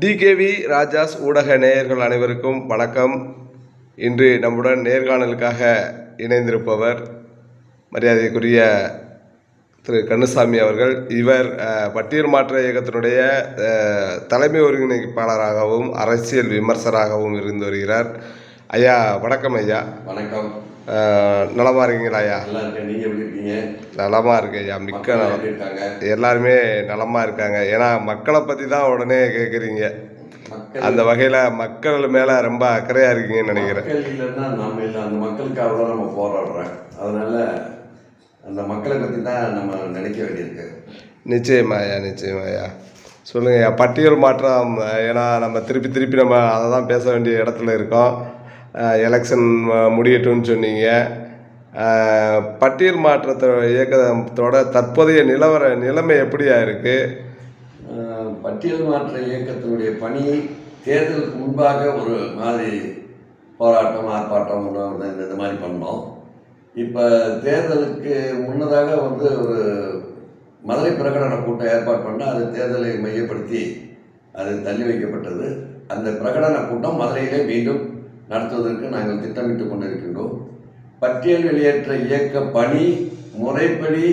DKV Raja's ஊடக நேயர்கள் அனைவருக்கும் வணக்கம். இன்று நம்முடன் நேர்காணலுக்காக இணைந்திருப்பவர் மரியாதைக்குரிய திரு கண்ணுசாமி அவர்கள். இவர் பட்டியல் மாற்ற இயக்கத்தினுடைய தலைமை ஒருங்கிணைப்பாளராகவும் அரசியல் விமர்சராகவும் இருந்து வருகிறார். ஐயா வணக்கம் ஐயா. வணக்கம். அஹ், நலமா இருக்கீங்களா ஐயா? நல்லா இருக்கேன். நீங்க எப்படி இருக்கீங்க? நலமா இருக்கு ஐயா. மிக்க நலம். எல்லாருமே நலமா இருக்காங்க. ஏன்னா மக்களை பற்றி தான் உடனே கேட்குறீங்க அந்த வகையில் மக்கள் மேலே ரொம்ப அக்கறையாக இருக்கீங்கன்னு நினைக்கிறேன். இல்லைன்னா நம்ம இல்லை. அந்த மக்களுக்காக தான் நம்ம போராடுறோம். அதனால அந்த மக்களை பத்தி தான் நம்ம நினைக்க வேண்டியிருக்கு. நிச்சயமாயா நிச்சயமாயா சொல்லுங்கய்யா பட்டியல் மாற்றம் ஏன்னா நம்ம திருப்பி திருப்பி நம்ம அதை தான் பேச வேண்டிய இடத்துல இருக்கோம். எலெக்ஷன் முடியட்டும்னு சொன்னீங்க. பட்டியல் மாற்றத்தை இயக்கத்தோட தற்போதைய நிலவர நிலைமை எப்படியா இருக்குது பட்டியல் மாற்ற இயக்கத்தினுடைய பணி தேர்தலுக்கு முன்பாக ஒரு மாதிரி போராட்டம் ஆர்ப்பாட்டம் இந்த இந்த மாதிரி பண்ணோம். இப்போ தேர்தலுக்கு முன்னதாக வந்து ஒரு மதுரை பிரகடன கூட்டம் ஏற்பாடு பண்ண அது தேர்தலை மையப்படுத்தி அது தள்ளி வைக்கப்பட்டது. அந்த பிரகடன கூட்டம் மதுரையிலே மீண்டும் நடத்துவதற்கு நாங்கள் திட்டமிட்டு கொண்டிருக்கின்றோம். பட்டியல் வெளியேற்ற இயக்க பணி முறைப்படி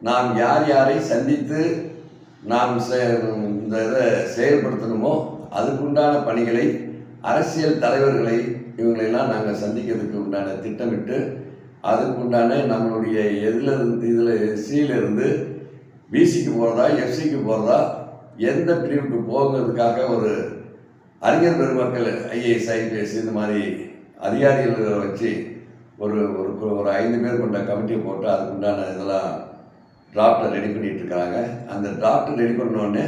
நாம் யார் யாரை சந்தித்து நாம் இந்த இதை செயல்படுத்தணுமோ அதுக்குண்டான பணிகளை அரசியல் தலைவர்களை இவங்களெல்லாம் நாங்கள் சந்திக்கிறதுக்கு உண்டான திட்டமிட்டு அதுக்குண்டான நம்மளுடைய எதில் இருந்து இதில் சியிலிருந்து பிசிக்கு போகிறதா எஃப்சிக்கு போகிறதா எந்த பிரிவுக்கு போகிறதுக்காக ஒரு அறிஞர் பெருமக்கள் ஐஏஎஸ் ஐபிஎஸ் இந்த மாதிரி அதிகாரிகளை வச்சு ஒரு ஒரு ஒரு ஐந்து பேர் கொண்ட கமிட்டியை போட்டு அதுக்குண்டான இதெல்லாம் டிராஃப்டை ரெடி பண்ணிகிட்டு இருக்காங்க அந்த டிராஃப்ட் ரெடி பண்ணோடனே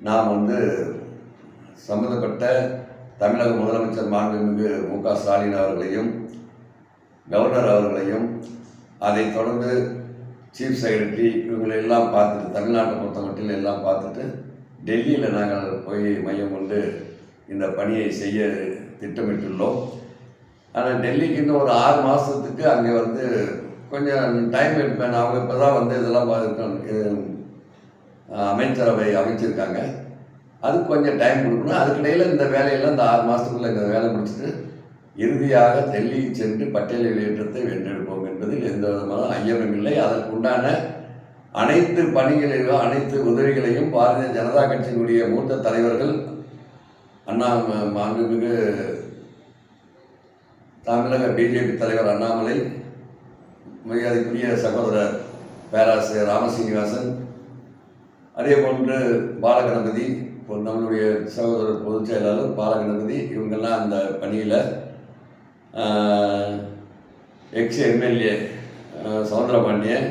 நாம் வந்து சம்மந்தப்பட்ட தமிழக முதலமைச்சர் மாண்புமிகு மு க ஸ்டாலின் அவர்களையும் கவர்னர் அவர்களையும் அதை தொடர்ந்து சீஃப் செக்ரட்டரி இவங்களை எல்லாம் பார்த்துட்டு தமிழ்நாட்டை பொறுத்த மட்டும் எல்லாம் பார்த்துட்டு டெல்லியில் நாங்கள் போய் மையம் கொண்டு இந்த பணியை செய்ய திட்டமிட்டுள்ளோம். ஆனால் டெல்லிக்கு இன்னும் ஒரு ஆறு மாதத்துக்கு அங்கே வந்து கொஞ்சம் டைம் எடுப்பேன். அவங்க இப்போ தான் வந்து இதெல்லாம் பார்த்துருக்காங்க. அமைச்சரவை அமைச்சிருக்காங்க. அதுக்கு கொஞ்சம் டைம் கொடுக்கணும். அதுக்கிடையில் இந்த வேலையெல்லாம் இந்த ஆறு மாதத்துக்குள்ளே இந்த வேலை முடிச்சுட்டு இறுதியாக டெல்லி சென்று பட்டியல் வெளியேற்றத்தை வென்றெடுப்போம் என்பதில் எந்த விதமான ஐயமும் இல்லை. அதற்கு உண்டான அனைத்து பணிகளையும் அனைத்து உதவிகளையும் பாரதிய ஜனதா கட்சியினுடைய மூத்த தலைவர்கள் அண்ணா மாண்புமிகு தமிழக பிஜேபி தலைவர் அண்ணாமலை மரியாதைக்குரிய சகோதரர் பேராசிரியர் ராமசீனிவாசன் அதே போன்று பாலகணபதி நம்மளுடைய சகோதரர் பொதுச் செயலாளர் பாலகணபதி இவங்கெல்லாம் அந்த பணியில் எக்ஸ் எம்எல்ஏ சவுந்தரபாண்டியன்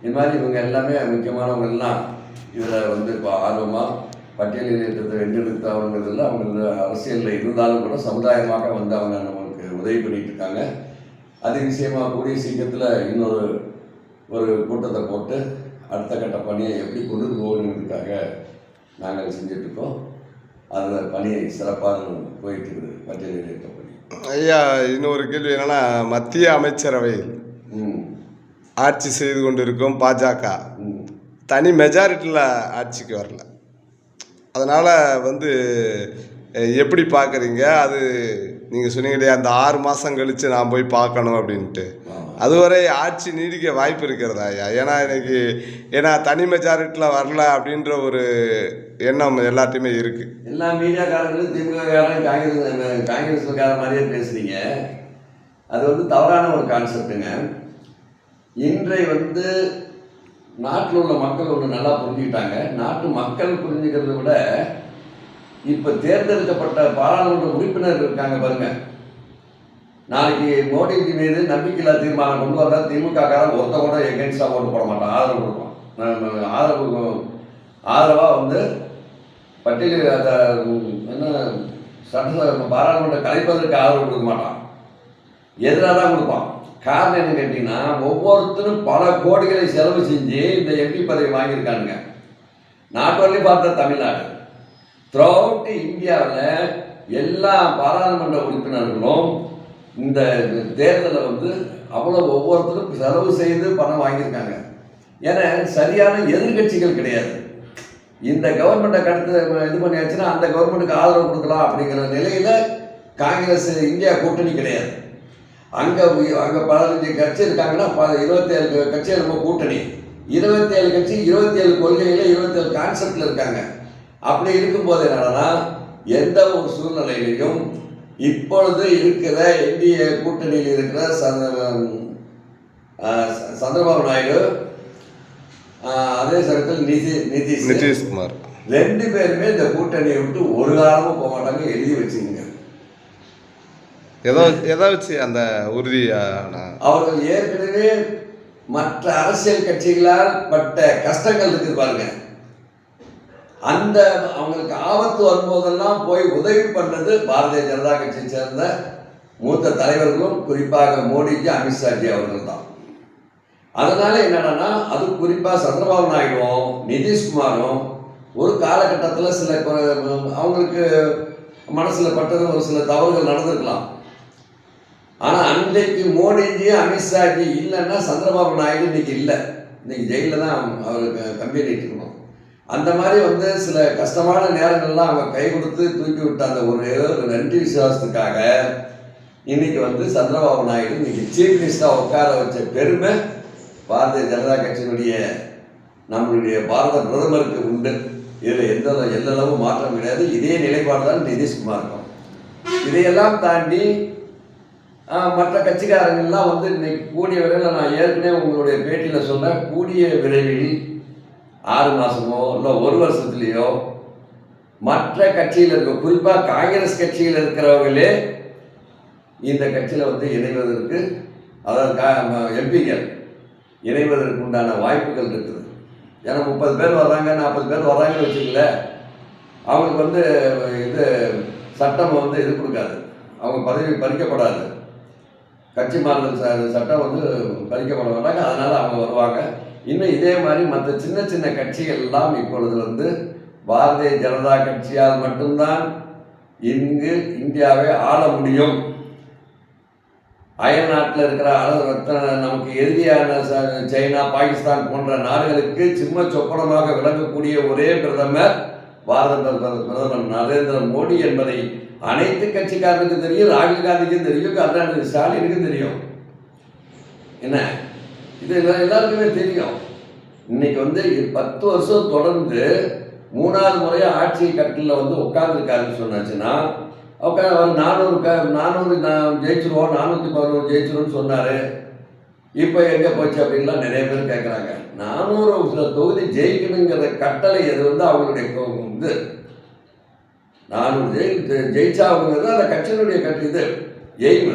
இது மாதிரி இவங்க எல்லாமே முக்கியமானவங்கெல்லாம் இதில் வந்து இப்போ ஆர்வமாக பட்டியலில் இருக்கிறத வென்றெடுத்தவங்கிறதுல அவங்க அரசியலில் இருந்தாலும் கூட சமுதாயமாக வந்து அவங்க நமக்கு உதவி பண்ணிட்டு இருக்காங்க. அது விஷயமா கூடிய சீக்கிரத்தில் இன்னொரு ஒரு கூட்டத்தை போட்டு அடுத்த கட்ட பணியை எப்படி கொண்டு போகணுங்கிறதுக்காக நாங்கள் செஞ்சிட்ருக்கோம் அதில் பணி சிறப்பாக போயிட்டு இருக்குது பட்டியலில் இருக்க பணி. ஐயா இன்னொரு கேள்வி என்னன்னா மத்திய அமைச்சரவையில் ஆட்சி செய்து கொண்டிருக்கும் பாஜக. தனி மெஜாரிட்டியில் ஆட்சிக்கு வரல. அதனால் வந்து எப்படி பார்க்குறீங்க அது நீங்கள் சொன்னீங்களே அந்த ஆறு மாதம் கழித்து நான் போய் பார்க்கணும் அப்படின்ட்டு. அதுவரை ஆட்சி நீடிக்க வாய்ப்பு இருக்கிறதா ஐயா? ஏன்னா இன்னைக்கு ஏன்னா தனி மெஜாரிட்டியில் வரல அப்படின்ற ஒரு எண்ணம் எல்லாத்தையுமே இருக்குது எல்லா மீடியாக்காரங்களும் திமுககாரன் காங்கிரஸ் காங்கிரஸ்கார மாதிரியே பேசுறீங்க. அது வந்து தவறான ஒரு கான்செப்ட்டுங்க இன்றை வந்து நாட்டில் உள்ள மக்கள் ஒன்று நல்லா புரிஞ்சுக்கிட்டாங்க. நாட்டு மக்கள் புரிஞ்சுக்கிறத விட இப்போ தேர்ந்தெடுக்கப்பட்ட பாராளுமன்ற உறுப்பினர் இருக்காங்க பாருங்க. நாளைக்கு மோடிஜி மீது நம்பிக்கையில்லா தீர்மானம் கொண்டு வந்தால் திமுக காரன் ஒருத்த கூட எகென்ஸ்டாக ஓட்டு போட மாட்டான். ஆதரவு கொடுப்பான். ஆதரவு ஆதரவாக வந்து பட்டியல் அதை என்ன சட்ட பாராளுமன்ற கலைப்பதற்கு ஆதரவு கொடுக்க மாட்டான். எதிராக தான் கொடுப்பான். காரணம் என்ன கேட்டிங்கன்னா ஒவ்வொருத்தரும் பல கோடிகளை செலவு செஞ்சு இந்த எம்பி பதவி வாங்கியிருக்கானுங்க. நாட் ஒன்லி பார்த்த தமிழ்நாடு. த்ரூ அவுட் இந்தியாவில் எல்லா பாராளுமன்ற உறுப்பினர்களும் இந்த தேர்தலை வந்து அவ்வளோ ஒவ்வொருத்தரும் செலவு செய்து பணம் வாங்கியிருக்காங்க. ஏன்னா சரியான எதிர்க்கட்சிகள் கிடையாது. இந்த கவர்மெண்ட்டை கடத்து இது பண்ணியாச்சுன்னா அந்த கவர்மெண்ட்டுக்கு ஆதரவு கொடுக்கலாம் அப்படிங்கிற நிலையில் காங்கிரஸ் இந்தியா கூட்டணி கிடையாது. அங்கே அங்கே பதினஞ்சு கட்சி இருக்காங்கன்னா ப இருபத்தேழு கட்சி நம்ம கூட்டணி. இருபத்தேழு கட்சி இருபத்தேழு கொள்கையில் இருபத்தேழு கான்செப்டில் இருக்காங்க. அப்படி இருக்கும்போது என்னன்னா எந்த ஒரு சூழ்நிலையிலையும் இப்பொழுது இருக்கிற என்டிஏ கூட்டணியில் இருக்கிற சந்த- சந்திரபாபு நாயுடு அதே சமயத்தில் நிதி நிதிஷ். நிதிஷ்குமார். ரெண்டு பேருமே இந்த கூட்டணியை விட்டு ஒரு காலமும் போக மாட்டாங்க எழுதி வச்சுக்கோங்க. எதோ எதை வச்சு அந்த உறுதியான அவர்கள் ஏற்கனவே மற்ற அரசியல் கட்சிகளால் பட்ட கஷ்டங்கள் இருக்குது பாருங்க. அந்த அவங்களுக்கு ஆபத்து வரும்போதெல்லாம் போய் உதவி பண்ணது பாரதிய ஜனதா கட்சியை சேர்ந்த மூத்த தலைவர்களும் குறிப்பாக மோடிஜி அமித்ஷாஜி அவர்கள் தான் அதனால என்னன்னா அது குறிப்பாக சந்திரபாபு நாயுடுவும் நிதிஷ்குமாரும் ஒரு காலகட்டத்தில் சில அவங்களுக்கு மனசில் பட்டது ஒரு சில தவறுகள் நடந்திருக்கலாம். ஆனால் அன்றைக்கு மோடிஜி அமித்ஷாஜி இல்லைன்னா சந்திரபாபு நாயுடு இன்னைக்கு இல்லை. இன்னைக்கு ஜெயிலில் தான் அவருக்கு கம்பெனி இருக்கணும் அந்த மாதிரி வந்து சில கஷ்டமான நேரங்கள்லாம் அவங்க கை கொடுத்து தூக்கி விட்ட அந்த ஒரு ஒரு நன்றி விசுவாசத்துக்காக இன்னைக்கு வந்து சந்திரபாபு நாயுடு இன்னைக்கு சீஃப் மினிஸ்டராக உட்கார வச்ச பெருமை பாரதிய ஜனதா கட்சியினுடைய நம்மளுடைய பாரத பிரதமருக்கு உண்டு. இதில் எந்த எந்தளவு மாற்றம் கிடையாது. இதே நிலைப்பாடு தான் நிதிஷ்குமார் இதையெல்லாம் தாண்டி மற்ற கட்சிக்காரங்கள்லாம் வந்து இன்னைக்கு கூடிய விரைவில் நான் ஏற்கனவே உங்களுடைய பேட்டியில் சொன்னேன். கூடிய விரைவில் ஆறு மாதமோ இல்லை ஒரு வருஷத்துலேயோ மற்ற கட்சியில் இருக்க குறிப்பாக காங்கிரஸ் கட்சியில் இருக்கிறவங்களே இந்த கட்சியில் வந்து இணைவதற்கு அதாவது எம்பிகள் இணைவதற்கு உண்டான வாய்ப்புகள் இருக்குது. ஏன்னா முப்பது பேர் வர்றாங்க நாற்பது பேர் வர்றாங்கன்னு வச்சுக்கல அவங்களுக்கு வந்து இது சட்டம் வந்து இது கொடுக்காது. அவங்க பதவி பறிக்கப்படாது. கட்சி மாறுதல் ச- சட்டம் வந்து பறிக்கப்பட மாட்டாங்க அதனால அவங்க வருவாங்க. இன்னும் இதே மாதிரி மற்ற சின்ன சின்ன கட்சிகள் எல்லாம் இப்பொழுது வந்து பாரதிய ஜனதா கட்சியால் மட்டும்தான் இங்கு இந்தியாவை ஆள முடியும். அயல் நாட்டில் இருக்கிற அளவு நமக்கு எதிரியான ச- சைனா பாகிஸ்தான் போன்ற நாடுகளுக்கு சிம்ம சொப்பனமாக விளங்கக்கூடிய ஒரே பிரதமர் பாரத பிரதமர் நரேந்திர மோடி என்பதை அனைத்து கட்சிக்காரனுக்கும் தெரியும் ராகுல் காந்திக்கும் தெரியும் கருணாநிதி ஸ்டாலினுக்கும் தெரியும். என்ன? இது எல்லாருக்குமே தெரியும். இன்னைக்கு வந்து பத்து வருஷம் தொடர்ந்து மூணாவது முறையாக ஆட்சி கட்டில் வந்து உட்காந்துருக்காருன்னு சொன்னாச்சுன்னா உட்காந்து அவர் நானூறு க நானூறு நான் ஜெயிச்சிருவோம் நானூற்றி பதினோரு ஜெயிச்சிருவோம்னு சொன்னார். இப்போ எங்கே போச்சு அப்படின்லாம் நிறைய பேர் கேட்குறாங்க நானூறு சில தொகுதி ஜெயிக்கணுங்கிற கட்டளை எது வந்து அவங்களுடைய இது நானூறு ஜெயி ஜெ- அந்த கட்சியினுடைய கட்சி இது எய்மு.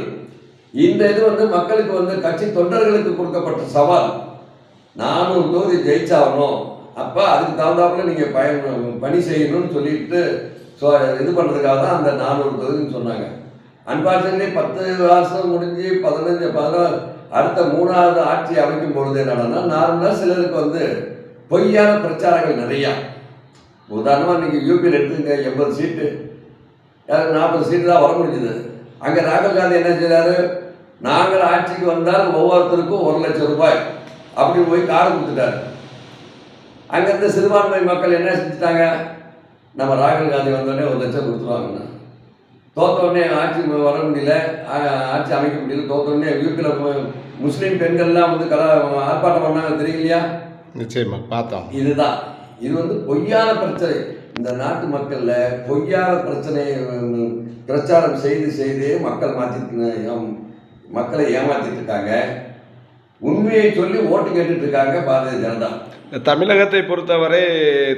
இந்த இது வந்து மக்களுக்கு வந்து கட்சி தொண்டர்களுக்கு கொடுக்கப்பட்ட சவால். நானூறு தொகுதி ஜெயிச்சாகணும். அப்போ அதுக்கு தகுந்தாப்புல நீங்கள் பயன் பணி செய்யணும்னு சொல்லிட்டு ஸோ இது பண்ணுறதுக்காக தான் அந்த நானூறு தொகுதின்னு சொன்னாங்க. அன்பார்ச்சுனேட்லி பத்து வருஷம் முடிஞ்சு பதினஞ்சு பதினாறு அடுத்த மூணாவது ஆட்சி அமைக்கும் பொழுது என்னன்னா நார்மலாக சிலருக்கு வந்து பொய்யான பிரச்சாரங்கள் நிறையா. உதாரணமாக நீங்கள் யூபியில் எடுத்துங்க எண்பது சீட்டு யாருக்கு நாற்பது சீட்டு தான் வர முடிஞ்சுது. அங்கே ராகுல் காந்தி என்ன செய்றாரு? நாங்கள் ஆட்சிக்கு வந்தால் ஒவ்வொருத்தருக்கும் ஒரு லட்சம் ரூபாய் அப்படி போய் கார்டு கொடுத்துட்டாரு. அங்கேருந்து சிறுபான்மை மக்கள் என்ன செஞ்சுட்டாங்க? நம்ம ராகுல் காந்தி வந்தோடனே ஒரு லட்சம் கொடுத்துருவாங்கண்ணா. தோத்த உடனே ஆட்சி வர முடியல ஆட்சி அமைக்க முடியல. தோத்த உடனே யூபியில் முஸ்லீம் பெண்கள்லாம் வந்து கலா ஆர்ப்பாட்டம் பண்ணாங்க தெரியலையா நிச்சயமா பார்த்தோம். இதுதான். இது வந்து பொய்யான பிரச்சனை. இந்த நாட்டு மக்கள்ல பொய்யான பிரச்சனை உம், பிரச்சாரம் செய்து செய்து மக்கள் மாற்றிட்டு மக்களை ஏமாத்திட்டு இருக்காங்க. உண்மையை சொல்லி ஓட்டு கேட்டுட்டு இருக்காங்க பாரதிய ஜனதா. தமிழகத்தை பொறுத்தவரை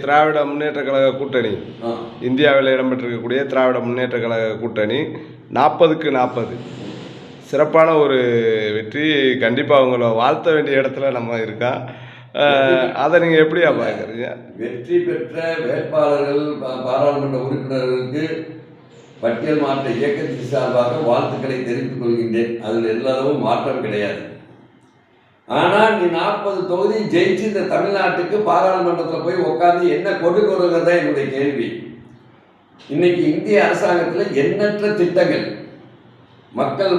திராவிட முன்னேற்ற கழக கூட்டணி. இந்தியாவில் இடம்பெற்றிருக்கக்கூடிய திராவிட முன்னேற்ற கழக கூட்டணி நாற்பதுக்கு நாற்பது சிறப்பான ஒரு வெற்றி. கண்டிப்பாக அவங்கள வாழ்த்த வேண்டிய இடத்துல நம்ம இருக்கோம் அஹ், அதை நீங்கள் எப்படியா பார்க்குறீங்க வெற்றி பெற்ற வேட்பாளர்கள் பாராளுமன்ற உறுப்பினர்களுக்கு பட்டியல் மாற்ற இயக்கத்தின் சார்பாக வாழ்த்துக்களை தெரிவித்துக் கொள்கின்றேன். அதில் எல்லாரும் மாற்றம் கிடையாது. ஆனால் நீ நாற்பது தொகுதி ஜெயிச்சு இந்த தமிழ்நாட்டுக்கு பாராளுமன்றத்தில் போய் உட்காந்து என்ன கொண்டு வருகிறது தான் என்னுடைய கேள்வி. இன்னைக்கு இந்திய அரசாங்கத்தில் எண்ணற்ற திட்டங்கள். மக்கள்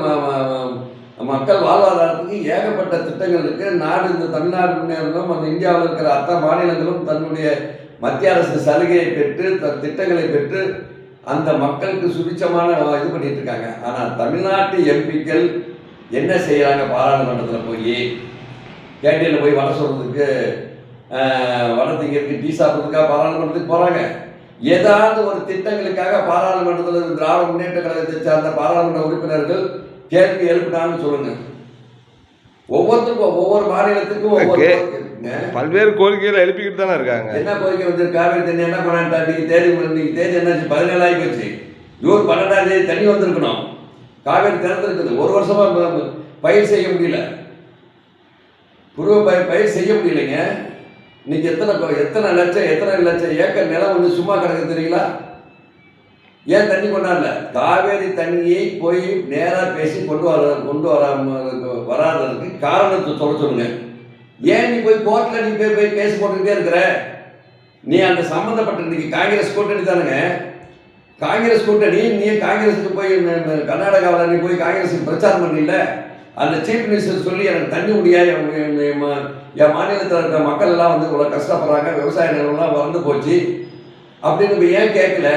மக்கள் வாழ்வாதாரத்துக்கு ஏகப்பட்ட திட்டங்கள் இருக்கு. நாடு இந்த தமிழ்நாடு முன்னேறணும். அந்த இந்தியாவில் இருக்கிற அத்தனை மாநிலங்களும் தன்னுடைய மத்திய அரசு சலுகையை பெற்று த- திட்டங்களை பெற்று அந்த மக்களுக்கு சுபிச்சமான இது பண்ணிட்டு இருக்காங்க. ஆனால் தமிழ்நாட்டு எம்பிக்கள் என்ன செய்கிறாங்க பாராளுமன்றத்தில் போய் கேண்டீனில் போய் வடை சொல்கிறதுக்கு வடை திங்கிறதுக்கு டீ சாப்பிட்றதுக்காக பாராளுமன்றத்துக்கு போகிறாங்க ஏதாவது ஒரு திட்டங்களுக்காக பாராளுமன்றத்தில் திராவிட முன்னேற்ற கழகத்தை சார்ந்த பாராளுமன்ற உறுப்பினர்கள் கேள்வி எழுப்பினான்னு சொல்லுங்க. ஒவ்வொருத்தருக்கும் ஒவ்வொரு மாநிலத்துக்கும் ஒவ்வொரு. பல்வேறு கோரிக்கைகளை எழுப்பிக்கிட்டு தானே இருக்காங்க. என்ன கோரிக்கை வந்து காவிரி தண்ணி என்ன பண்ணான்டா இன்னைக்கு தேதி இன்னைக்கு தேதி என்னாச்சு? பதினேழு ஆகி போச்சு. ஜூன் பன்னெண்டாம் தேதி தண்ணி வந்திருக்கணும். காவேரி திறந்திருக்குது. ஒரு வருஷமா பயிர் செய்ய முடியல. புருவ பயிர் பயிர் செய்ய முடியலைங்க. இன்னைக்கு எத்தனை எத்தனை லட்சம் எத்தனை லட்சம் ஏக்கர் நிலம் வந்து சும்மா கிடக்கு தெரியுங்களா? ஏன் தண்ணி கொண்டாடல? காவேரி தண்ணியை போய் நேராக பேசி கொண்டு வர கொண்டு வராம வராததுக்கு காரணத்தை சொல்ல சொல்லுங்க. ஏன் நீ போய் கோர்ட்டில் நீ போய் போய் கேஸ் போட்டுக்கிட்டே இருக்கிற? நீ அந்த சம்மந்தப்பட்ட இன்னைக்கு காங்கிரஸ் கூட்டணி தானுங்க? காங்கிரஸ் கூட்டணி நீ காங்கிரஸுக்கு போய் கர்நாடகாவில் நீ போய் காங்கிரஸுக்கு பிரச்சாரம் பண்ணல அந்த சீஃப் மினிஸ்டர் சொல்லி எனக்கு தண்ணி முடியா என் மா- என் மாநிலத்தில் இருக்கிற மக்கள் எல்லாம் வந்து இவ்வளோ கஷ்டப்படுறாங்க விவசாய நிலம்லாம் வறண்டு போச்சு. அப்படின்னு ஏன் கேட்கல?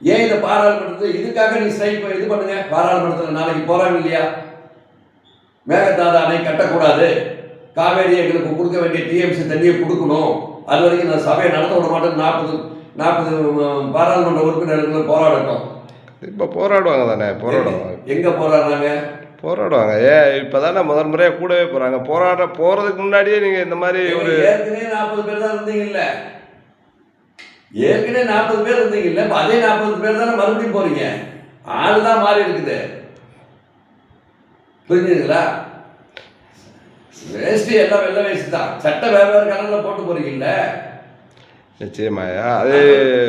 ஏன் இந்த பாராளுமன்றத்தில் இதுக்காக நீ ஸ்ட்ரைக் இது பண்ணுங்க? பாராளுமன்றத்தில் நாளைக்கு போறாங்க இல்லையா? மேகதாது அணை கட்டக்கூடாது. காவேரி எங்களுக்கு கொடுக்க வேண்டிய டிஎம்சி தண்ணியை கொடுக்கணும். அது வரைக்கும் நான் சபையை நடத்த விட மாட்டேன் நாற்பது நாற்பது பாராளுமன்ற உறுப்பினர்கள் போராடட்டும். இப்போ போராடுவாங்க தானே? போராடுவாங்க. எங்க போராடுறாங்க? போராடுவாங்க. ஏன் இப்போ தானே முதல் முறையாக கூடவே போகிறாங்க போராட போகிறதுக்கு முன்னாடியே நீங்கள் இந்த மாதிரி ஒரு ஏற்கனவே நாற்பது பேர் தான் இருந்தீங்கல்ல. ஏற்கனவே நாற்பது பேர் இருந்தீங்கல்ல இப்ப அதே நாற்பது பேர் தானே மறுபடியும் போறீங்க. ஆளு தான் மாறி இருக்குது. புரிஞ்சுதுங்களா? வேஷ்டி எல்லாம் வெள்ளை வேஷ்டி தான். சட்டை வேற வேற கலர்ல போட்டு போறீங்கல்ல? நிச்சயமாயா அது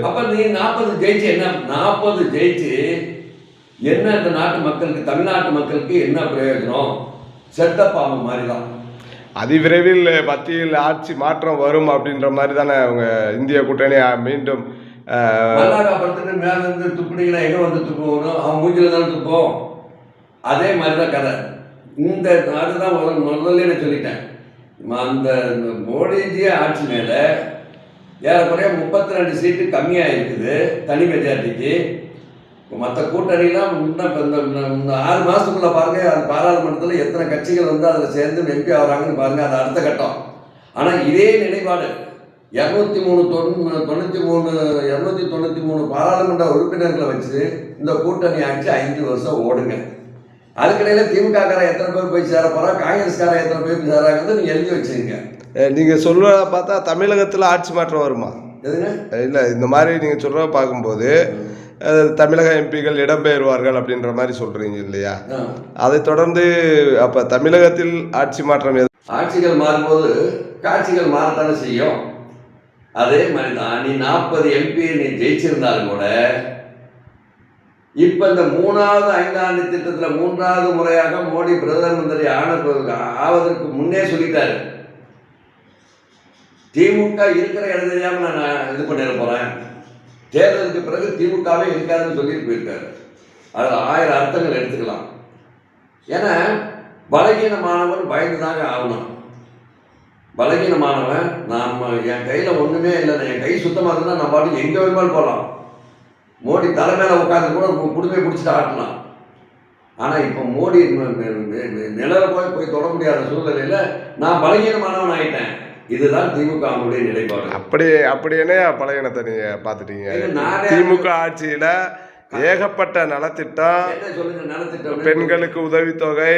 அப்ப நீ நாற்பது ஜெயிச்சு என்ன? நாற்பது ஜெயிச்சு என்ன இந்த நாட்டு மக்களுக்கு தமிழ்நாட்டு மக்களுக்கு என்ன பிரயோஜனம்? செத்த பாம்பு மாதிரி தான் அதிவிரைவில் மத்தியில் ஆட்சி மாற்றம் வரும் அப்படின்ற மாதிரி தானே அவங்க இந்திய கூட்டணி மீண்டும் அஹ், இருந்து துப்புனீங்கன்னா எங்க வந்து துப்புவோம் அவன் மூஞ்சில தான் துப்போம். அதே மாதிரி தான் கதை. இந்த அதுதான் முதல் முதல்ல நான் சொல்லிட்டேன். அந்த இந்த மோடிஜி ஆட்சி மேல ஏறக்குறைய முப்பத்தி ரெண்டு சீட்டு கம்மியாக இருக்குது தனி மெஜாரிட்டிக்கு மற்ற கூட்டணிலாம் இன்னும் இந்த ஆறு மாதத்துக்குள்ள பாருங்க அது பாராளுமன்றத்தில் எத்தனை கட்சிகள் வந்து அதில் சேர்ந்து எம்பி ஆகிறாங்கன்னு பாருங்க அது அடுத்த கட்டம். ஆனால் இதே நிலைப்பாடு. இரநூத்தி மூணு தொண்ணூ தொண்ணூற்றி மூணு இரநூத்தி தொண்ணூற்றி மூணு பாராளுமன்ற உறுப்பினர்களை வச்சு இந்த கூட்டணி ஆட்சி ஐந்து வருஷம் ஓடுங்க. அதுக்கிடையில திமுக காரன் எத்தனை பேர் போய் சேர போறா காங்கிரஸ்காரன் எத்தனை பேர் போய் சேராங்கிறது எழுதி வச்சுங்க அஹ், நீங்க சொல்றத பார்த்தா தமிழகத்தில் ஆட்சி மாற்றம் வருமா? எதுங்க? இல்லை இந்த மாதிரி நீங்கள் சொல்கிறத பார்க்கும்போது தமிழக எம்பிகள் இடம்பெயர்வார்கள் அப்படின்ற மாதிரி சொல்கிறீங்க இல்லையா. அதை தொடர்ந்து அப்போ தமிழகத்தில் ஆட்சி மாற்றம் ஆட்சிகள் மாறும்போது காட்சிகள் மாறத்தானே செய்யும். அதே மாதிரி தான் நீ நாற்பது எம்பி நீ ஜெயிச்சிருந்தாலும் கூட இப்ப இந்த மூணாவது ஐந்தாண்டு திட்டத்துல மூன்றாவது முறையாக மோடி பிரதம மந்திரி ஆன ஆவதற்கு முன்னே சொல்லிட்டாரு. திமுக இருக்கிற இடம் தெரியாம நான் இது பண்ணிட போறேன். தேர்தலுக்கு பிறகு திமுகவே இருக்காதுன்னு சொல்லிட்டு போயிருக்காரு. அதில் ஆயிரம் அர்த்தங்கள் எடுத்துக்கலாம். ஏன்னா பலகீனமானவன் பயந்து தாங்க ஆகணும். பலகீனமானவன் நாம் என் கையில் ஒன்றுமே இல்லை என் கை சுத்தமாக இருந்தால் நான் பாட்டு எங்கே வேணுமாலும் போகலாம் மோடி தலைமையில் மேலே உட்காந்து கூட குடுமையை பிடிச்சிட்டு ஆட்டலாம். ஆனால் இப்போ மோடி நி- போய் போய் தொட முடியாத சூழ்நிலையில் நான் பலகீனமானவன் ஆகிட்டேன் இதுதான் திமுக நிலைப்பாடு. அப்படி அப்படி என்ன பழையனத்தை இது நானே- திமுக ஆட்சியில் ஏகப்பட்ட நலத்திட்டம் பெண்களுக்கு உதவித்தொகை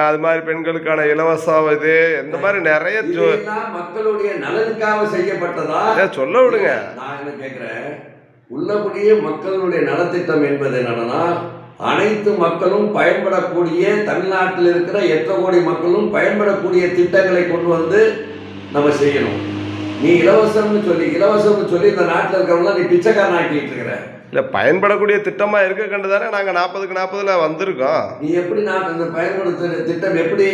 அது மாதிரி பெண்களுக்கான இலவச இது இந்த மாதிரி நிறைய மக்களுடைய நலனுக்காக செய்யப்பட்டதா? சொல்ல விடுங்க. நான் என்ன கேட்கிறேன் உள்ளபடியே மக்களுடைய நலத்திட்டம் என்பது என்னன்னா அனைத்து மக்களும் பயன்படக்கூடிய தமிழ்நாட்டில் இருக்கிற எட்டு கோடி மக்களும் பயன்படக்கூடிய திட்டங்களை கொண்டு வந்து நம்ம செய்யணும். நீ இலவசம்னு சொல்லி இலவசம்னு சொல்லி இந்த நாட்டில் இருக்கிறவங்க நீ பிச்சைக்காரன் ஆக்கிட்டு இருக்கிற. இல்லை பயன்படக்கூடிய திட்டமாக இருக்க கண்டு தானே நாங்கள் நாற்பதுக்கு நாற்பதில் வந்திருக்கோம். நீ எப்படி நான் இந்த பயன்படுத்துற திட்டம் எப்படி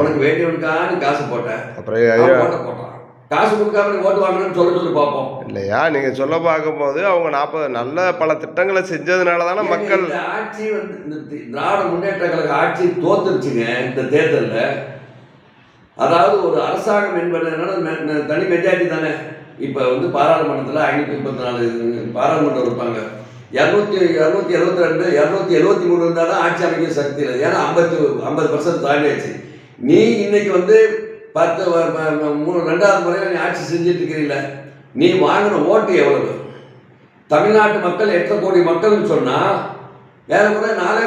உனக்கு வேண்டியவனுக்கா நீ காசு போட்ட? அப்புறம் போட்டான் காசு கொடுக்காம நீ ஓட்டு வாங்கணும்னு சொல்ல சொல்லி பார்ப்போம் இல்லையா நீங்கள் சொல்ல பார்க்கும்போது அவங்க நாற்பது நல்ல பல திட்டங்களை செஞ்சதுனால தானே மக்கள் ஆட்சி வந்து திராவிட முன்னேற்ற கழக ஆட்சி தோத்துருச்சுங்க இந்த தேர்தலில். அதாவது ஒரு அரசாங்கம் என்பது என்னன்னா தனி மெஜாரிட்டி தானே. இப்போ வந்து பாராளுமன்றத்தில் ஐநூற்றி முப்பத்தி நாலு பாராளுமன்றம் இருப்பாங்க. இரநூத்தி இரநூத்தி எழுபத்தி ரெண்டு இரநூத்தி எழுபத்தி மூணு இருந்தால் தான் ஆட்சி அமைக்க சக்தி இல்லை. ஏன்னா ஐம்பத்தி ஐம்பது பர்சன்ட் தாண்டியாச்சு. நீ இன்னைக்கு வந்து பத்து மூணு ரெண்டாவது முறையில் நீ ஆட்சி செஞ்சுட்டு இருக்கிறீங்கள நீ வாங்கின ஓட்டு எவ்வளவு? தமிழ்நாட்டு மக்கள் எத்தனை கோடி மக்கள்னு சொன்னால் ஏறக்குறைய நாலே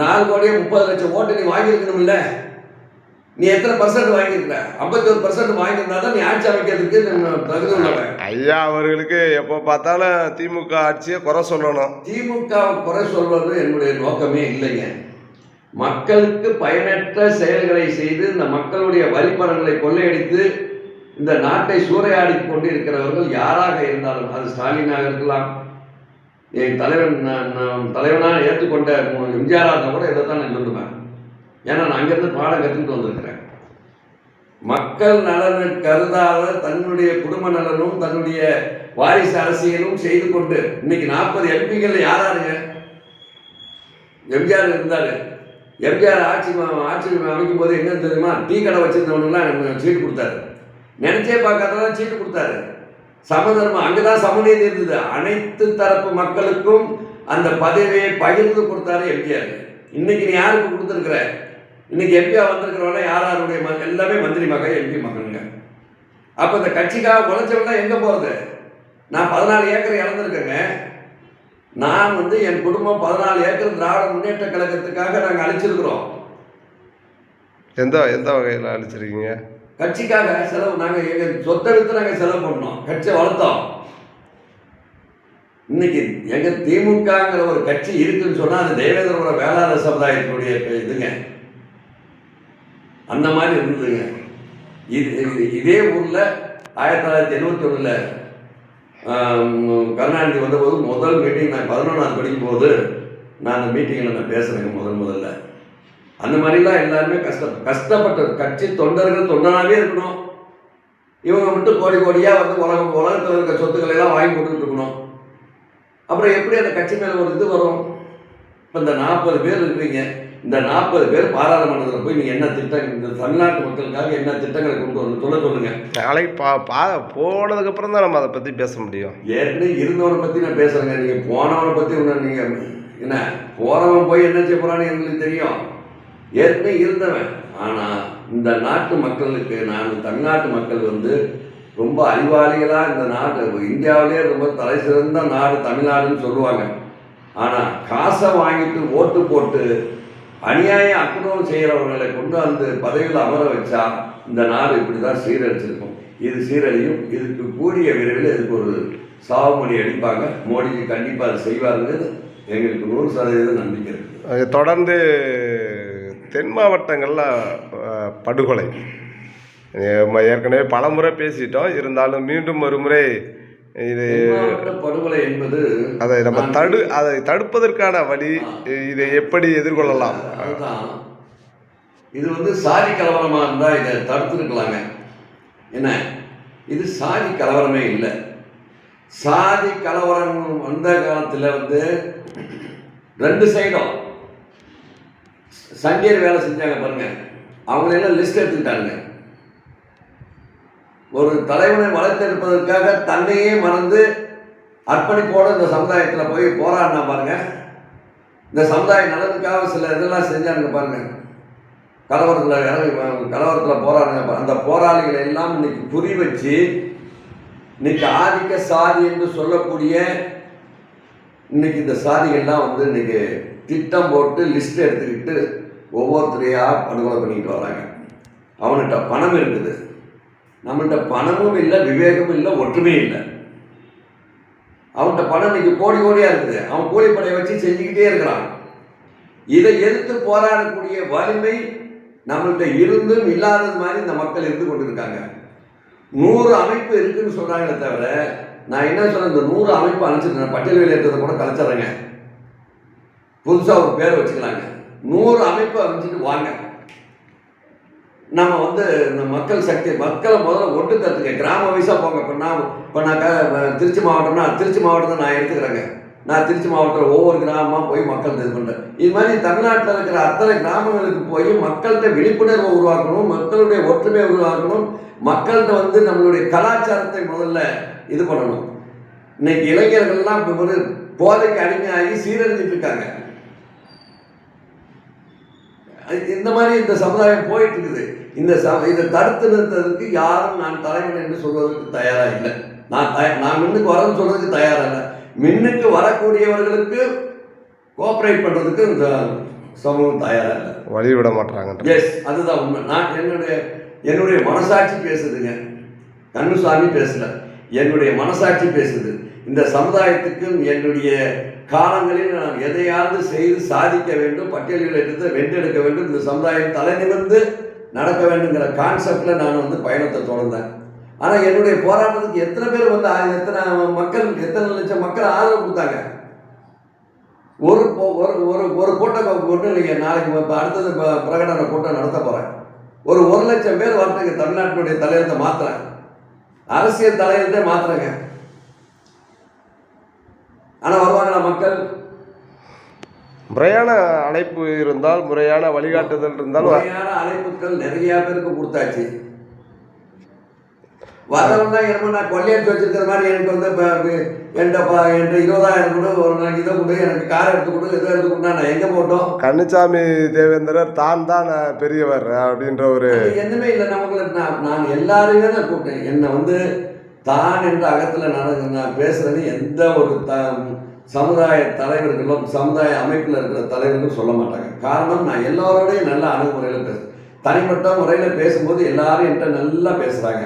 நாலு கோடியே முப்பது லட்சம் ஓட்டு நீ வாங்கியிருக்கணும்ல. நீ எத்தனை பர்சன்ட் வாங்கியிருக்கிற? ஐம்பத்தி ஒரு பர்சன்ட் வாங்கியிருந்தா தான் நீ ஆட்சி அமைக்கிறதுக்கு தகுதி உள்ளவன். ஐயா அவர்களுக்கு எப்போ பார்த்தாலும் திமுக ஆட்சியை குறை சொல்லணும். திமுக குறை சொல்வது என்னுடைய நோக்கமே இல்லைங்க. மக்களுக்கு பயனற்ற செயல்களை செய்து இந்த மக்களுடைய வரிப்பணங்களை கொள்ளையடித்து இந்த நாட்டை சூறையாடி கொண்டிருக்கிறவர்கள் யாராக இருந்தாலும் அது ஸ்டாலினாக இருக்கலாம். என் தலைவன் நான் தலைவனாக ஏற்றுக்கொண்ட எம்ஜிஆராக இருந்தால் கூட இதை தான் நான் சொல்லுவேன். ஏன்னா நான் அங்கேருந்து பாடம் கற்றுக்கிட்டு வந்திருக்கிறேன். மக்கள் நலனை கருதாத தன்னுடைய குடும்ப நலனும் தன்னுடைய வாரிசு அரசியலும் செய்து கொண்டு இன்னைக்கு நாற்பது எம்பிகள் யாராருங்க? எம்ஜிஆர் இருந்தாரு. எம்ஜிஆர் ஆட்சி ஆட்சி அமைக்கும் போது என்ன தெரியுமா? டீ கடை வச்சிருந்தவனுக்குலாம் சீட்டு கொடுத்தாரு. நினைச்சே பார்க்காததான் சீட்டு கொடுத்தாரு. சமதர்மம் அங்கதான் சமநீதி இருந்தது. அனைத்து தரப்பு மக்களுக்கும் அந்த பதவியை பகிர்ந்து கொடுத்தாரு எம்ஜிஆர். இன்னைக்கு நீ யாருக்கு கொடுத்துருக்குற? இன்னைக்கு எம்பியா வந்திருக்கிறவன யார் யாருடைய மகன் எல்லாமே மந்திரி மகன் எம்பி மகனுங்க. அப்போ இந்த கட்சிக்காக உழைச்சவங்க எங்கே போகிறது நான் பதினாலு ஏக்கர் இழந்திருக்கேங்க. நான் வந்து என் குடும்பம் பதினாலு ஏக்கர் திராவிட முன்னேற்ற கழகத்துக்காக நாங்கள் அழிச்சிருக்கிறோம். எந்த எந்த வகையில் அழிச்சிருக்கீங்க? கட்சிக்காக செலவு நாங்கள் எங்கள் சொத்தை வித்து நாங்கள் செலவு பண்ணோம். கட்சியை வளர்த்தோம். இன்னைக்கு எங்க திமுகங்கிற ஒரு கட்சி இருக்குன்னு சொன்னா அது தேவேந்திரபுர வேளாளர் சமுதாயத்தினுடைய இதுங்க. அந்த மாதிரி இருந்ததுங்க. இது இதே ஊரில் ஆயிரத்தி தொள்ளாயிரத்தி எழுபத்தி ஒன்றில் கருணாநிதி வந்தபோது முதல் மீட்டிங் நான் பதினொன்றாவது படிக்கும்போது நான் அந்த மீட்டிங்கில் நான் பேசுகிறேங்க முதல் முதல்ல. அந்த மாதிரிலாம் எல்லாருமே கஷ்ட கஷ்டப்பட்ட கட்சி தொண்டர்கள் தொண்டனாகவே இருக்கணும். இவங்க மட்டும் கோடி கோடியாக வந்து உலகம் உலகத்தில் இருக்க சொத்துக்களை எல்லாம் வாங்கி போட்டுக்கிட்டு இருக்கணும். அப்புறம் எப்படி அந்த கட்சி மேலே ஒரு இது வரும்? இப்போ இந்த நாற்பது பேர் இருக்கிறீங்க. இந்த நாற்பது பேர் பாராளுமன்றத்தில் போய் நீங்கள் என்ன திட்டம் இந்த தமிழ்நாட்டு மக்களுக்காக என்ன திட்டங்களை கொண்டு வரணும் சொல்ல சொல்லுங்க. நாளைக்கு பா பா போனதுக்கப்புறம் தான் நம்ம அதை பற்றி பேச முடியும். ஏற்கனவே இருந்தவனை பற்றி நான் பேசுகிறேங்க நீங்கள் போனவனை பற்றி ஒன்று நீங்கள் என்ன போகிறவன் போய் என்ன செய்ய போகிறான்னு எங்களுக்கு தெரியும். ஏற்கனவே இருந்தவன். ஆனால் இந்த நாட்டு மக்களுக்கு நான் தமிழ்நாட்டு மக்கள் வந்து ரொம்ப அறிவாளிகளாக இந்த நாட்டு இந்தியாவிலே ரொம்ப தலை சிறந்த நாடு தமிழ்நாடுன்னு சொல்லுவாங்க. ஆனால் காசை வாங்கிட்டு ஓட்டு போட்டு அநியாய அக்கிரமம் செய்கிறவர்களை கொண்டு அந்த பதவியில் அமர வச்சா இந்த நாடு இப்படி தான் சீரழிச்சிருக்கும். இது சீரழியும். இதுக்கு கூடிய விரைவில் இதுக்கு ஒரு சாவுமொழி அடிப்பாங்க. மோடிஜி கண்டிப்பாக அதை செய்வாருங்கிறது எங்களுக்கு நூறு சதவீதம் நம்பிக்கை இருக்குது தொடர்ந்து தென் மாவட்டங்களில் படுகொலை. ஏற்கனவே பல முறை பேசிட்டோம். இருந்தாலும் மீண்டும் ஒரு முறை இது படுகொலை என்பது அதை நம்ம தடு அதை தடுப்பதற்கான வழி இதை எப்படி எதிர்கொள்ளலாம்? இது வந்து சாதி கலவரமாக இருந்தால் இதை தடுத்துருக்கலாங்க. என்ன? இது சாதி கலவரமே இல்லை. சாதி கலவரம் வந்த காலத்தில் வந்து ரெண்டு சைடும். சங்கீர் வேலை செஞ்சாங்க பாருங்க. அவங்களெல்லாம் லிஸ்ட் எடுத்துக்கிட்டாங்க ஒரு தலைவனை வளர்த்தெடுப்பதற்காக தன்னையே மறந்து அர்ப்பணிப்போடு இந்த சமுதாயத்தில் போய் போராடினா பாருங்க. இந்த சமுதாய நலனுக்காக சில இதெல்லாம் செஞ்சானுங்க பாருங்க. கலவரத்தில் இறங்கி கலவரத்தில் போராடுங்க அந்த போராளிகளை எல்லாம் இன்னைக்கு புரி வச்சு இன்னைக்கு ஆதிக்க சாதி என்று சொல்லக்கூடிய இன்னைக்கு இந்த சாதிகள்லாம் வந்து இன்னைக்கு திட்டம் போட்டு லிஸ்ட் எடுத்துக்கிட்டு ஒவ்வொருத்தரையாக படுகொலை பண்ணிக்கிட்டு வராங்க. அவன்கிட்ட பணம் இருக்குது நம்மள்கிட்ட பணமும் இல்லை விவேகமும் இல்லை ஒற்றுமையும் இல்லை. அவன்கிட்ட பணம் இன்னைக்கு கோடி கோடியாக இருக்குது. அவன் கூலிப்படையை வச்சு செஞ்சுக்கிட்டே இருக்கிறான். இதை எதிர்த்து போராடக்கூடிய வலிமை நம்மள்கிட்ட இருந்தும் இல்லாதது மாதிரி இந்த மக்கள் இருந்து கொண்டு இருக்காங்க நூறு அமைப்பு இருக்குன்னு சொல்கிறாங்களே தவிர நான் என்ன சொன்னேன் இந்த நூறு அமைப்பு அனுப்பிச்சிருக்கேன் பட்டியல் வெளியேற்றதை கூட கலைச்சிட்றேங்க. புதுசாக ஒரு பேர் வச்சுக்கலாங்க. நூறு அமைப்பு அமைச்சிட்டு வாங்க. நம்ம வந்து இந்த மக்கள் சக்தி மக்களை முதல்ல ஒட்டு தத்துக்க கிராம வயசாக போங்க. இப்போ நான் இப்போ நான் க- திருச்சி மாவட்டம்னா திருச்சி மாவட்டம் நான் எடுத்துக்கிறேங்க. நான் திருச்சி மாவட்டத்தில் ஒவ்வொரு கிராமமாக போய் மக்கள் இது பண்ணுறேன் இது மாதிரி தமிழ்நாட்டில் இருக்கிற அத்தனை கிராமங்களுக்கு போய் மக்கள்கிட்ட விழிப்புணர்வை உருவாக்கணும் மக்களுடைய ஒற்றுமையை உருவாக்கணும் மக்கள்கிட்ட வந்து நம்மளுடைய கலாச்சாரத்தை முதல்ல இது பண்ணணும். இன்னைக்கு இளைஞர்கள்லாம் இப்போ ஒரு போதைக்கு அடிமையாகி சீரழிஞ்சிட்டு இருக்காங்க. இந்த மாதிரி இந்த சமுதாயம் போயிட்டு இருக்குது இந்த ச இதை தடுத்து நிறுத்துறதுக்கு யாரும் நான் தலைவன் என்று சொல்வதற்கு தயாரா இல்லை. நான் தய நான் மின்னுக்கு வரேன்னு சொல்றதுக்கு தயாரா இல்லை. மின்னுக்கு வரக்கூடியவர்களுக்கு கோஆப்ரேட் பண்றதுக்கு இந்த சமூகம் தயாரா இல்லை. வழி விட மாட்டாங்கன்ற. எஸ் அதுதான் உண்மை. நான் என்னுடைய என்னுடைய மனசாட்சி பேசுதுங்க. கண்ணுசாமி பேசல. என்னுடைய மனசாட்சி பேசுது. இந்த சமுதாயத்துக்கும் என்னுடைய காலங்களில் நான் எதையாவது செய்து சாதிக்க வேண்டும் பட்டியல்களை எடுத்து வென்றெடுக்க வேண்டும். இந்த சமுதாயம் தலை நிமிர்ந்து நடக்க வேண்டுங்கிற கான்செப்டில் நான் வந்து பயணத்தை தொடர்ந்தேன். ஆனால் என்னுடைய போராட்டத்துக்கு எத்தனை பேர் வந்து ஆ- எத்தனை மக்கள் எத்தனை லட்சம் மக்கள் ஆதரவு கொடுத்தாங்க? ஒரு ஒரு ஒரு ஒரு கூட்டம் ஒன்றும் இல்லைங்க. நாளைக்கு இப்போ அடுத்தது பிரகடன கூட்டம் நடத்த போகிறேன் ஒரு ஒரு லட்சம் பேர் வரட்டுங்க. தமிழ்நாட்டினுடைய தலைவரத்தை மாத்துறேன். அரசியல் தலைவரத்தை மாற்றுறேங்க ஆனால் வருவாங்களா மக்கள்? முறையான அழைப்பு இருந்தால் முறையான வழிகாட்டுதல் இருந்தால் முறையான அழைப்புகள் நிறைய பேருக்கு கொடுத்தாச்சு. வரவன் தான் என்னமோ நான் கொள்ளையடிச்சு வச்சிருக்கிற மாதிரி எனக்கு வந்து இப்போ என்கிட்ட என்கிட்ட இருபதாயிரம் கொடு ஒரு நாளைக்கு இதை கொடு எனக்கு கார் எடுத்து கொடு இதை எடுத்து கொடு நான் எங்கே போட்டோம்? கன்னிச்சாமி தேவேந்திரர் தான் தான் பெரியவர் அப்படின்ற ஒரு எதுவுமே இல்லை நமக்கு நான் நான் எல்லாரையுமே தான் கூப்பிட்டேன். என்னை வந்து தான் என்ற அகத்தில் நடந்து நான் பேசுறது எந்த ஒரு த சமுதாய தலைவர்களும் சமுதாய அமைப்பில் இருக்கிற தலைவர்களும் சொல்ல மாட்டாங்க. காரணம் நான் எல்லாரோடையும் நல்ல அணுகுமுறையில் பேசுகிறேன் தனிப்பட்ட முறையில் பேசும்போது எல்லாரும் என்கிட்ட நல்லா பேசுகிறாங்க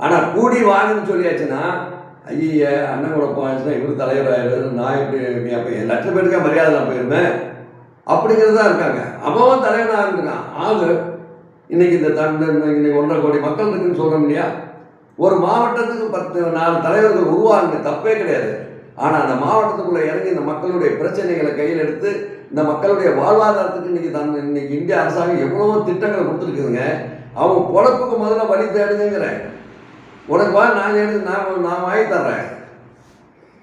ஆனால் கூடி வாங்கன்னு சொல்லியாச்சுன்னா ஐய அண்ணன் கூட போச்சுன்னா இவர் தலைவராயிரு நான் இப்படி அப்போ பேருக்கே மரியாதை நான் போயிருந்தேன் அப்படிங்கிறது தான் இருக்காங்க. அவன் தலைவனாக இருந்திருக்கான் ஆளு இன்னைக்கு இந்த தண்டு இன்னைக்கு ஒன்றரை கோடி மக்கள் இருக்குன்னு சொல்கிறோம் இல்லையா? ஒரு மாவட்டத்துக்கு பத்து நாலு தலைவர்கள் உருவாங்க தப்பே கிடையாது. ஆனால் அந்த மாவட்டத்துக்குள்ளே இறங்கி இந்த மக்களுடைய பிரச்சனைகளை கையில் எடுத்து இந்த மக்களுடைய வாழ்வாதாரத்துக்கு இன்னைக்கு தன் இன்னைக்கு இந்திய அரசாங்கம் எவ்வளவோ திட்டங்களை கொடுத்துருக்குதுங்க. அவங்க பொழப்புக்கு முதல்ல வழி தேடுங்கிறேன் உனக்கு வா நான் எடுத்து நான் நான் வாங்கி தர்றேன்.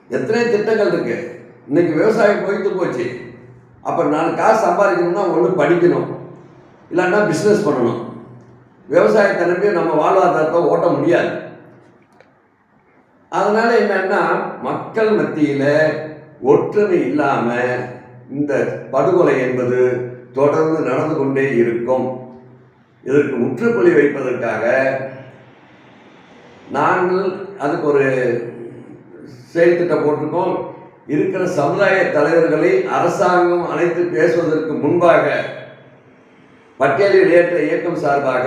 எத்தனை திட்டங்கள் இருக்கு. இன்னைக்கு விவசாயம் போயிட்டு போச்சு. அப்போ நான் காசு சம்பாதிக்கணும்னா ஒன்று படிக்கணும். இல்லைன்னா பிஸ்னஸ் பண்ணணும். விவசாயத்தை நம்பி நம்ம வாழ்வாதாரத்தை ஓட்ட முடியாது. அதனால என்னன்னா மக்கள் மத்தியில் ஒற்றுமை இல்லாமல் இந்த படுகொலை என்பது தொடர்ந்து நடந்து கொண்டே இருக்கும். இதற்கு முற்றுப்புள்ளி வைப்பதற்காக நாங்கள் அதுக்கு ஒரு செயல்திட்டம் போட்டிருக்கோம். இருக்கிற சமுதாய தலைவர்களை அரசாங்கம் அழைத்து பேசுவதற்கு முன்பாக பட்டியலில் ஏற்ற இயக்கம் சார்பாக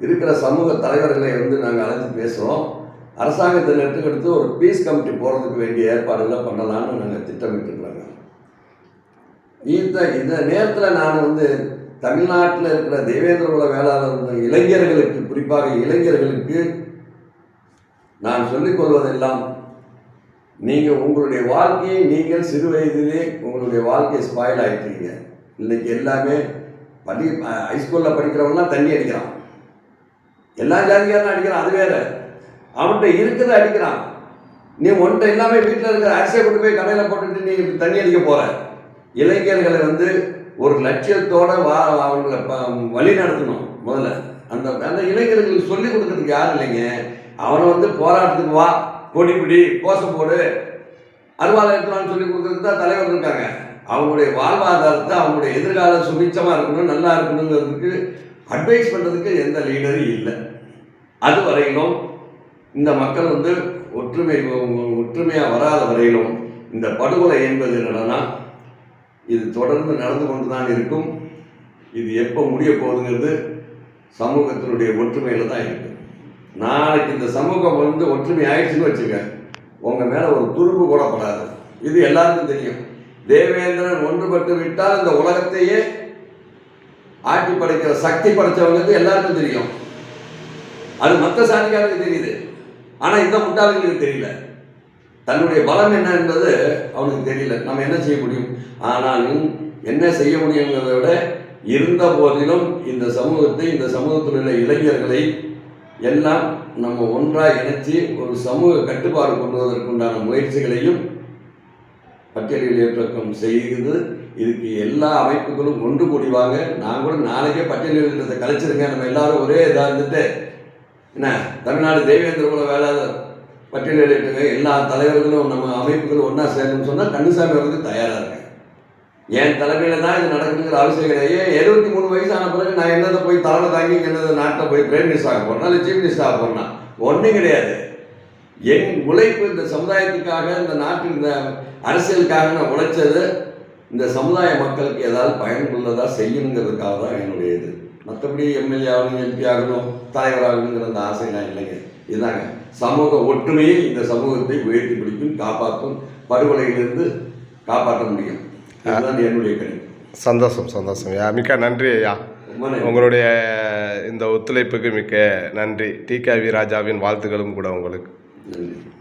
இருக்கிற சமூக தலைவர்களை வந்து நாங்கள் அழைத்து பேசுகிறோம் அரசாங்கத்தை எடுத்துக்கெடுத்து ஒரு பீஸ் கமிட்டி போகிறதுக்கு வேண்டிய ஏற்பாடுகளை பண்ணலாம்னு நாங்கள் திட்டமிட்டுருக்குறாங்க. இந்த இந்த நேரத்தில் நான் வந்து தமிழ்நாட்டில் இருக்கிற தேவேந்திர குல வேளாளர் இளைஞர்களுக்கு குறிப்பாக இளைஞர்களுக்கு நான் சொல்லிக் கொள்வதெல்லாம் நீங்கள் உங்களுடைய வாழ்க்கையை நீங்கள் சிறு வயதிலே உங்களுடைய வாழ்க்கையை ஸ்பாயில் ஆகிட்டீங்க இன்றைக்கி எல்லாமே பள்ளி ஹைஸ்கூலில் படிக்கிறவங்களாம் தண்ணி அடிக்கிறான். எல்லா ஜாதிக்காரனும் அடிக்கிறான் அது வேற. அவன்கிட்ட இருக்கிறத அடிக்கிறான். நீ ஒன்றை எல்லாமே வீட்டில் இருக்கிற அரிசியை கொண்டு போய் கடையில் போட்டுட்டு நீ தண்ணி அடிக்க போகிற இளைஞர்களை வந்து ஒரு லட்சியத்தோட வா அவங்களை ப- வழி நடத்தணும் முதல்ல. அந்த அந்த இளைஞர்களுக்கு சொல்லிக் கொடுக்கறதுக்கு யாரும் இல்லைங்க. அவனை வந்து போராட்டத்துக்கு வா. பொடி பிடி கோஷம் போடு. அருவாள் எடுத்துவான்னு சொல்லி கொடுக்கறதுக்கு தான் தலைவர் இருக்காங்க. அவங்களுடைய வாழ்வாதாரத்தை அவங்களுடைய எதிர்காலம் சுபிச்சமாக இருக்கணும் நல்லா இருக்கணுங்கிறதுக்கு அட்வைஸ் பண்ணுறதுக்கு எந்த லீடரும் இல்லை. அது வரையிலும் இந்த மக்கள் வந்து ஒற்றுமை ஒற்றுமையாக வராத வரையிலும் இந்த படுகொலை என்பது என்னென்னா இது தொடர்ந்து நடந்து கொண்டு தான் இருக்கும். இது எப்போ முடிய போகுதுங்கிறது சமூகத்தினுடைய ஒற்றுமையில் தான் இருக்குது நாளைக்கு இந்த சமூகம் வந்து ஒற்றுமை ஆயிடுச்சுன்னு வச்சுக்க உங்கள் மேலே ஒரு துருப்பு கூட இது எல்லாருக்கும் தெரியும். தேவேந்திரன் ஒன்றுபட்டு விட்டால் இந்த உலகத்தையே ஆட்சி படைக்கிற சக்தி படைச்சவங்களுக்கு எல்லாருக்கும் தெரியும். அது மற்ற சாதிக்காரருக்கு தெரியுது. ஆனால் இந்த முட்டாளுங்களுக்கு தெரியல. தன்னுடைய பலம் என்ன என்பது அவனுக்கு தெரியல. நம்ம என்ன செய்ய முடியும்? ஆனாலும் என்ன செய்ய முடியுங்கிறத விட இருந்த போதிலும் இந்த சமூகத்தை இந்த சமூகத்தில் உள்ள இளைஞர்களை எல்லாம் நம்ம ஒன்றாக இணைச்சி ஒரு சமூக கட்டுப்பாடு கொண்டுவதற்குண்டான முயற்சிகளையும் பட்டியலில் ஏற்றக்கம் செய்து இதுக்கு எல்லா அமைப்புகளும் ஒன்று கூடிவாங்க. நான் கூட நாளைக்கே பட்டியலில் கழிச்சிருங்க. நம்ம எல்லாரும் ஒரே இதாக இருந்துட்டு என்ன தமிழ்நாடு தேவேந்திர குல வேளாளர் பட்டியலிட்டு எல்லா தலைவர்களும் நம்ம அமைப்புகளும் ஒன்றா சேரணும்னு சொன்னால் கண்ணுசாமி அவர்களுக்கு தயாராக இருக்கு என் தலைமையில் தான் இது நடக்குதுங்கிற அவசியம் கிடையாது. ஏன் எழுபத்தி மூணு வயசான பிறகு நான் என்னதை போய் தலைமை தாங்கி என்னது நாட்டில் போய் பிரைம் மினிஸ்டர் ஆக போறேன்னா இல்லை சீஃப் மினிஸ்டர் ஆக போறேன்னா ஒன்றும் கிடையாது. என் உழைப்பு இந்த சமுதாயத்துக்காக இந்த நாட்டின் இந்த அரசியலுக்காக நான் உழைச்சது இந்த சமுதாய மக்களுக்கு ஏதாவது பயனுள்ளதாக செய்யணுங்கிறதுக்காக தான் என்னுடைய இது. மற்றபடி எம்எல்ஏ ஆகணும் எம்பி ஆகணும் தலைவர் ஆகணுங்கிற அந்த ஆசைலாம் இல்லைங்க. இதுதாங்க. சமூக ஒற்றுமையை இந்த சமூகத்தை உயர்த்தி பிடிக்கும் காப்பாற்றும் படுகொலையிலிருந்து காப்பாற்ற முடியும். இதுதான் என்னுடைய கணிப்பு சந்தோஷம் சந்தோஷம். ஐயா மிக்க நன்றி ஐயா. உங்களுடைய இந்த ஒத்துழைப்புக்கு மிக்க நன்றி. டி கே வி ராஜாவின் வாழ்த்துக்களும் கூட உங்களுக்கு. நன்றி